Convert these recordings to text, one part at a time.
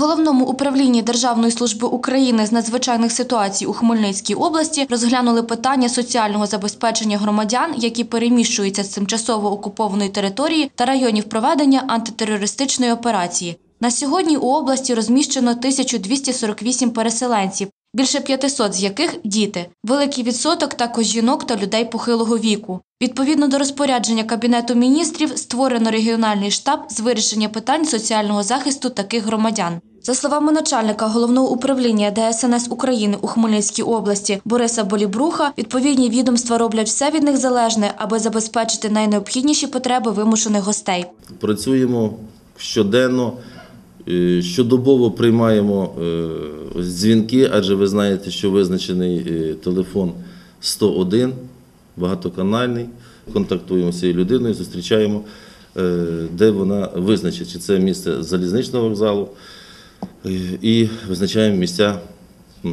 головному управлінні Державної служби України з надзвичайних ситуацій у Хмельницькій області розглянули питання соціального забезпечення громадян, які переміщуються з тимчасово окупованої території та районів проведення антитерористичної операції. На сьогодні у області розміщено 1248 переселенців, більше 500 з яких діти. Великий відсоток також жінок та людей похилого віку. Відповідно до розпорядження Кабінету міністрів створено регіональний штаб з вирішення питань соціального захисту таких громадян. За словами начальника головного управління ДСНС України у Хмельницькій області Бориса Болібруха, відповідні відомства роблять все від них залежне, аби забезпечити найнеобхідніші потреби вимушених гостей. Працюємо щоденно, е, щодобово приймаємо е, дзвінки, адже ви знаєте, що визначений е, телефон 101, багатоканальний. Контактуємо з цією людиною, зустрічаємо, де вона визначить, чи це місце залізничного вокзалу, і визначаємо місця е,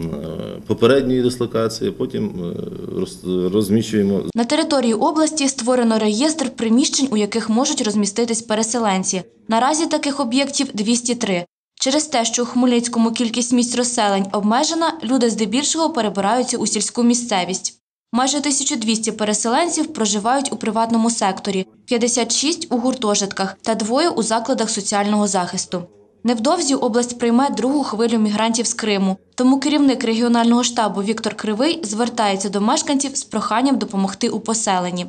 попередньої дислокації, потім е, розміщуємо На території області створено реєстр приміщень, у яких можуть розміститись переселенці. Наразі таких об'єктів 203. Через те, що у Хмельницькому кількість місць розселень обмежена, люди здебільшого перебираються у сільську місцевість. Майже 1200 переселенців проживають у приватному секторі, 56 – у гуртожитках та двоє у закладах соціального захисту. Невдовзі область прийме другу хвилю мігрантів з Криму, тому керівник регіонального штабу Віктор Кривий звертається до мешканців з проханням допомогти у поселенні.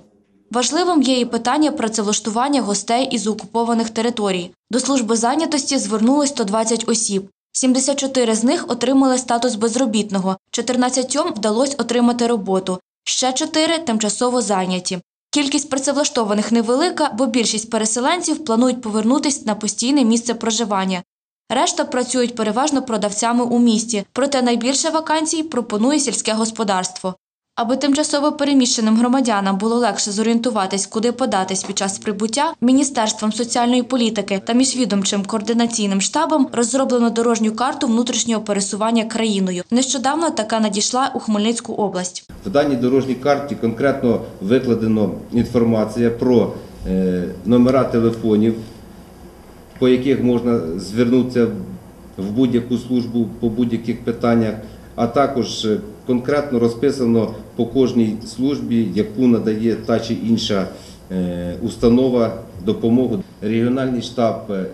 Важливим є і питання працевлаштування гостей із окупованих територій. До служби зайнятості звернулось 120 осіб. 74 з них отримали статус безробітного, 14 вдалося отримати роботу, ще 4 – тимчасово зайняті. Кількість працевлаштованих невелика, бо більшість переселенців планують повернутися на постійне місце проживання. Решта працюють переважно продавцями у місті, проте найбільше вакансій пропонує сільське господарство. Аби тимчасово переміщеним громадянам було легше зорієнтуватись, куди податись під час прибуття, Міністерством соціальної політики та міжвідомчим координаційним штабом розроблено дорожню карту внутрішнього пересування країною. Нещодавно така надійшла у Хмельницьку область. В даній дорожній карті конкретно викладено інформація про е, номера телефонів, по яких можна звернутися в будь-яку службу по будь-яких питаннях, а також е, конкретно розписано по кожній службі, яку надає та чи інша е, установа допомогу. Регіональний штаб е,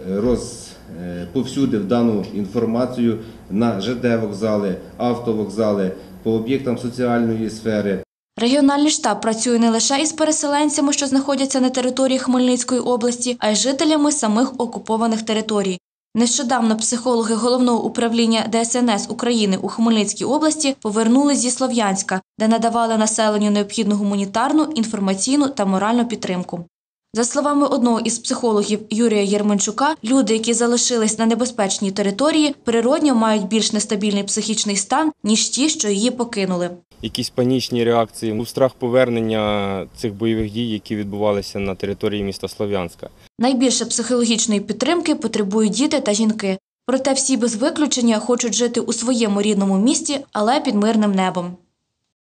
розповсюдив дану інформацію на ЖД вокзали, автовокзали, по об'єктам соціальної сфери. Регіональний штаб працює не лише із переселенцями, що знаходяться на території Хмельницької області, а й жителями самих окупованих територій. Нещодавно психологи головного управління ДСНС України у Хмельницькій області повернулись зі Слов'янська, де надавали населенню необхідну гуманітарну, інформаційну та моральну підтримку. За словами одного із психологів Юрія Єрменчука, люди, які залишились на небезпечній території, природньо мають більш нестабільний психічний стан, ніж ті, що її покинули. якісь панічні реакції, у страх повернення цих бойових дій, які відбувалися на території міста Слов'янська. Найбільше психологічної підтримки потребують діти та жінки. Проте всі без виключення хочуть жити у своєму рідному місті, але під мирним небом.